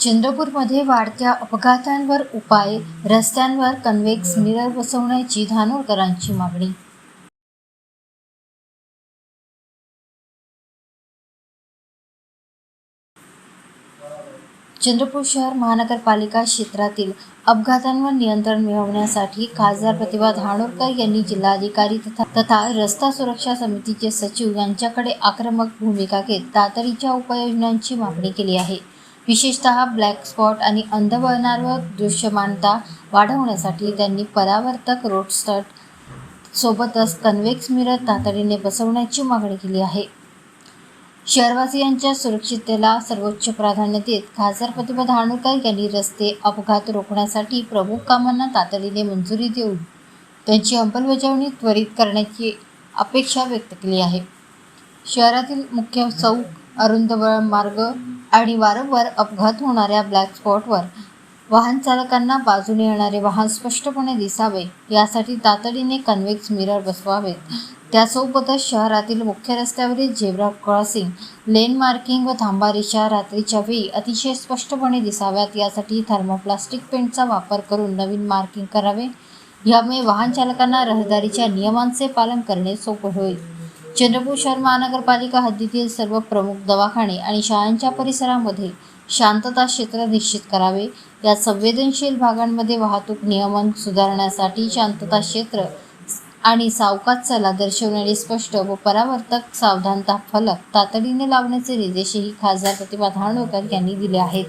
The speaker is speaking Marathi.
चंद्रपूरमध्ये वाढत्या अपघातांवर उपाय रस्त्यांवर कन्व्हेक्स मिरर बसवण्याची धानोरकरांची मागणी. चंद्रपूर शहर महानगरपालिका क्षेत्रातील अपघातांवर नियंत्रण मिळवण्यासाठी खासदार प्रतिभा धानोरकर यांनी जिल्हाधिकारी तथा तथा रस्ता सुरक्षा समितीचे सचिव यांच्याकडे आक्रमक भूमिका घेत तातडीच्या उपाययोजनांची मागणी केली आहे. विशेषतः ब्लॅक स्पॉट आणि अंधवळणावर दृश्यमानता वाढवण्यासाठी त्यांनी परावर्तक रोडस्टर सोबतच कन्व्हेक्स मिरर तातडीने बसवण्याची मागणी केली आहे. शहरवासियांच्या सुरक्षिततेला सर्वोच्च प्राधान्य देत खासदार प्रतिभा धारणकर यांनी रस्ते अपघात रोखण्यासाठी प्रमुख कामांना तातडीने मंजुरी देऊन त्यांची अंमलबजावणी त्वरित करण्याची अपेक्षा व्यक्त केली आहे. शहरातील मुख्य चौक अरुंद मार्ग आणि वारंवार अपघात होणाऱ्या ब्लॅक स्पॉटवर वाहन चालकांना बाजूने येणारे वाहन स्पष्टपणे दिसावे यासाठी तातडीने कन्व्हेक्स मिरर बसवावेत. त्यासोबतच शहरातील मुख्य रस्त्यावरील झेब्रा क्रॉसिंग लेन मार्किंग व थांबारीच्या रात्रीच्या वेळी अतिशय स्पष्टपणे दिसाव्यात. यासाठी थर्मोप्लास्टिक पेंटचा वापर करून नवीन मार्किंग करावे. यामुळे वाहन चालकांना रहदारीच्या नियमांचे पालन करणे सोपे होईल. चंद्रपूर शहर महानगरपालिका हद्दीतील सर्व प्रमुख दवाखाने आणि शाळांच्या परिसरामध्ये शांतता क्षेत्र निश्चित करावे. या संवेदनशील भागांमध्ये वाहतूक नियमन सुधारण्यासाठी शांतता क्षेत्र आणि सावकाश चला दर्शवणारे स्पष्ट व परावर्तक सावधानता फलक तातडीने लावण्याचे निर्देशही खासदार प्रतिभा धारणोकर यांनी दिले आहेत.